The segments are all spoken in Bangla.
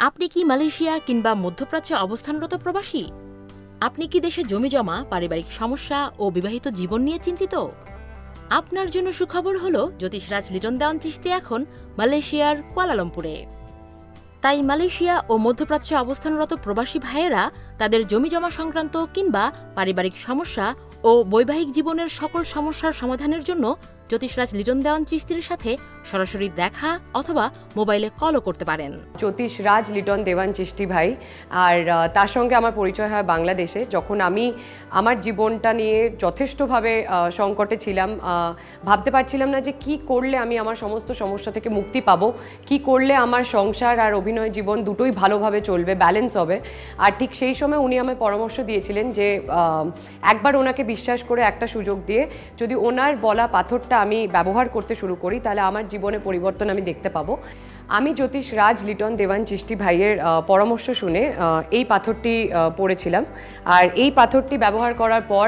আপনি কি মালয়েশিয়া কিংবা মধ্যপ্রাচ্যে অবস্থানরত প্রবাসী? আপনি কি দেশে জমি জমা পারিবারিক সমস্যা ও বিবাহিত জীবন নিয়ে চিন্তিত? আপনার জন্য সুখবর হল জ্যোতিষরাজ লিটন দেওয়ান চিস্তি এখন মালয়েশিয়ার কুয়ালালামপুরে তাই মালয়েশিয়া ও মধ্যপ্রাচ্যে অবস্থানরত প্রবাসী ভাইয়েরা তাদের জমি জমা সংক্রান্ত কিংবা পারিবারিক সমস্যা ও বৈবাহিক জীবনের সকল সমস্যার সমাধানের জন্য জ্যোতিষরাজ লিটন দেওয়ান চিস্তির সাথে সরাসরি দেখা অথবা মোবাইলে কলও করতে পারেন। জ্যোতিষরাজ লিটন দেওয়ান চিষ্টি ভাই, আর তার সঙ্গে আমার পরিচয় হয় বাংলাদেশে। যখন আমি আমার জীবনটা নিয়ে যথেষ্টভাবে সংকটে ছিলাম ভাবতে পারছিলাম না যে কি করলে আমি আমার সমস্ত সমস্যা থেকে মুক্তি পাবো, কি করলে আমার সংসার আর অভিনয় জীবন দুটোই ভালোভাবে চলবে ব্যালেন্স হবে। আর ঠিক সেই সময় উনি আমায় পরামর্শ দিয়েছিলেন যে একবার ওনাকে বিশ্বাস করে একটা সুযোগ দিয়ে যদি ওনার বলা পাথরটা আমি ব্যবহার করতে শুরু করি, তাহলে আমার জীবনে পরিবর্তন আমি দেখতে পাবো। আমি জ্যোতিষ রাজ লিটন দেওয়ান চিষ্টি ভাইয়ের পরামর্শ শুনে এই পাথরটি পড়েছিলাম। আর এই পাথরটি ব্যবহার করার পর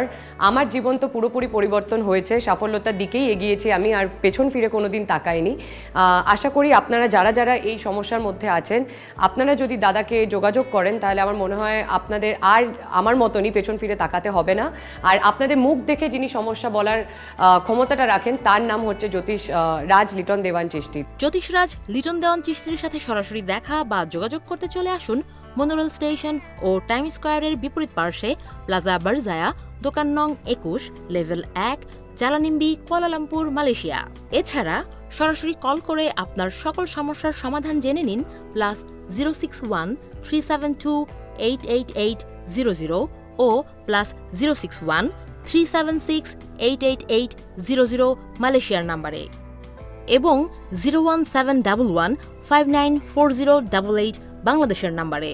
আমার জীবন তো পুরোপুরি পরিবর্তন হয়েছে, সাফল্যতার দিকেই এগিয়েছি আমি, আর পেছন ফিরে কোনোদিন তাকাইনি। আশা করি আপনারা যারা যারা এই সমস্যার মধ্যে আছেন, আপনারা যদি দাদাকে যোগাযোগ করেন, তাহলে আমার মনে হয় আপনাদের আর আমার মতনই পেছন ফিরে তাকাতে হবে না। আর আপনাদের মুখ দেখে যিনি সমস্যা বলার ক্ষমতাটা রাখেন তার নাম হচ্ছে জ্যোতিষ রাজ লিটন দেওয়ান চিষ্টি। জ্যোতিষরাজ লিটন দেওয়ান চিষ্টির সাথে সরাসরি দেখা বা যোগাযোগ করতে চলে আসুন মনোরেল স্টেশন ও টাইম স্কোয়ারের বিপরীত পার্শ্বে, প্লাজা বারজায়া, দোকান নং একুশ, লেভেল এক জালানিম্বি কুয়ালালামপুর, মালয়েশিয়া। এছাড়া সরাসরি কল করে আপনার সকল সমস্যার সমাধান জেনে নিন plus zero six one three seven two eight eight eight zero zero ও plus zero six one three seven six eight eight eight zero zero মালয়েশিয়ার নাম্বারে এবং zero one seven double one five nine four zero double eight বাংলাদেশের নাম্বারে